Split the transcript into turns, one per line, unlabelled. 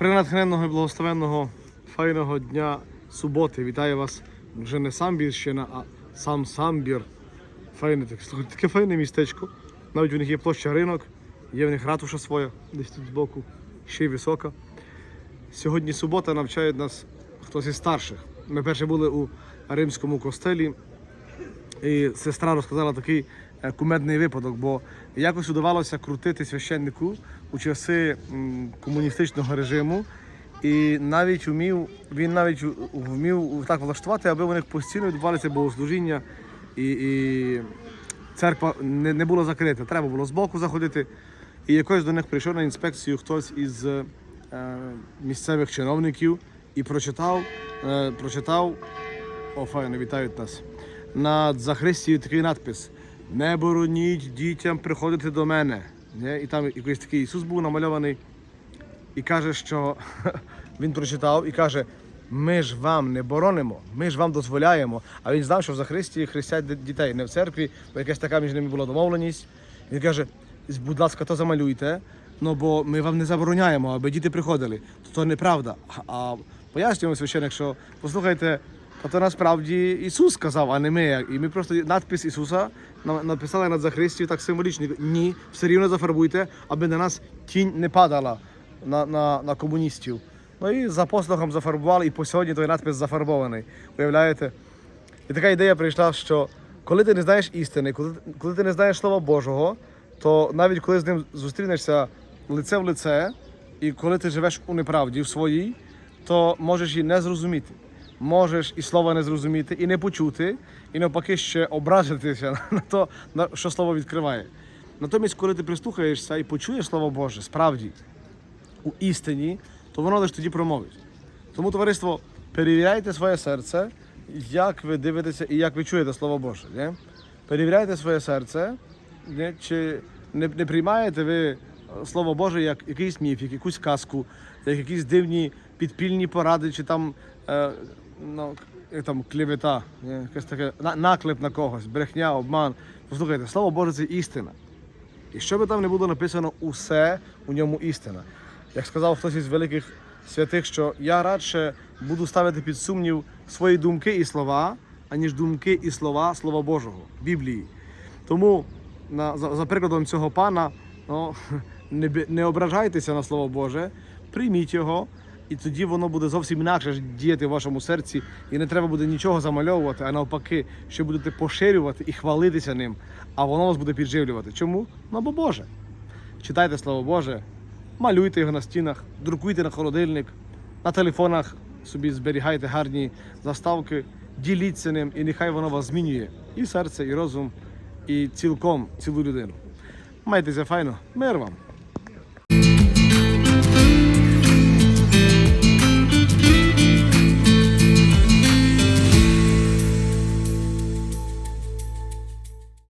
благословенного файного дня суботи. Вітаю вас вже не Самбірщина, а сам Самбір. Файне таке. Таке файне містечко. Навіть у них є площа ринок, є в них ратуша своя, десь тут збоку, ще й висока. Сьогодні субота навчають нас хтось із старших. Ми перше були у римському костелі, і сестра розказала такий кумедний випадок, бо якось удавалося крутити священнику у часи комуністичного режиму. І навіть вмів, він навіть вмів так влаштувати, аби у них постійно відбувалися богослужіння, і, і церква не, не була закрита. Треба було збоку заходити. І якось до них прийшов на інспекцію хтось із е, місцевих чиновників і прочитав, е, прочитав о, файно, вітають нас. Над Захристією такий надпис: Не бороніть дітям приходити до мене. І там якийсь такий Ісус був намальований і каже, що він прочитав і каже: ми ж вам не боронимо, ми ж вам дозволяємо. А він знав, що в Захристії хрестять дітей не в церкві, бо якась така між ними була домовленість. Він каже: будь ласка, то замалюйте, ну бо ми вам не забороняємо, аби діти приходили. То, то неправда. А пояснюємо священник, що послухайте. Та то насправді Ісус сказав, а не ми. І ми просто надпис Ісуса на- написали над Захристію так символічно. Ні, все рівно зафарбуйте, аби на нас тінь не падала на, на, на комуністів. Ну і за послухом зафарбували, і по сьогодні той надпис зафарбований. Уявляєте? І така ідея прийшла, що коли ти не знаєш істини, коли, коли ти не знаєш Слова Божого, то навіть коли з ним зустрінешся лице в лице, і коли ти живеш у неправді в своїй, то можеш її не зрозуміти. Можеш і слова не зрозуміти, і не почути, і навпаки ще образитися на те, на що слово відкриває. Натомість, коли ти прислухаєшся і почуєш Слово Боже, справді, у істині, то воно лише тоді промовить. Тому, товариство, перевіряйте своє серце, як ви дивитеся і як ви чуєте Слово Боже. Не? Перевіряйте своє серце, не? чи не, не приймаєте ви е, Слово Боже як якийсь міф, як якусь казку, як якісь дивні підпільні поради, чи там, е, ну, там клівета, не? якесь таке на- наклеп на когось, брехня, обман. Послухайте, Слово Боже це істина. І що би там не було написано, усе у ньому істина. Як сказав хтось із великих святих, що я радше буду ставити під сумнів свої думки і слова, аніж думки і слова Слова Божого, Біблії. Тому на, за, за прикладом цього пана ну, не, не ображайтеся на Слово Боже, прийміть його, і тоді воно буде зовсім інакше діяти в вашому серці, і не треба буде нічого замальовувати, а навпаки, що будете поширювати і хвалитися ним, а воно вас буде підживлювати. Чому? Ну бо Боже. Читайте Слово Боже, малюйте його на стінах, друкуйте на холодильник, на телефонах собі зберігайте гарні заставки, діліться ним, і нехай воно вас змінює і серце, і розум, і цілком цілу людину. Майтеся файно, мир вам!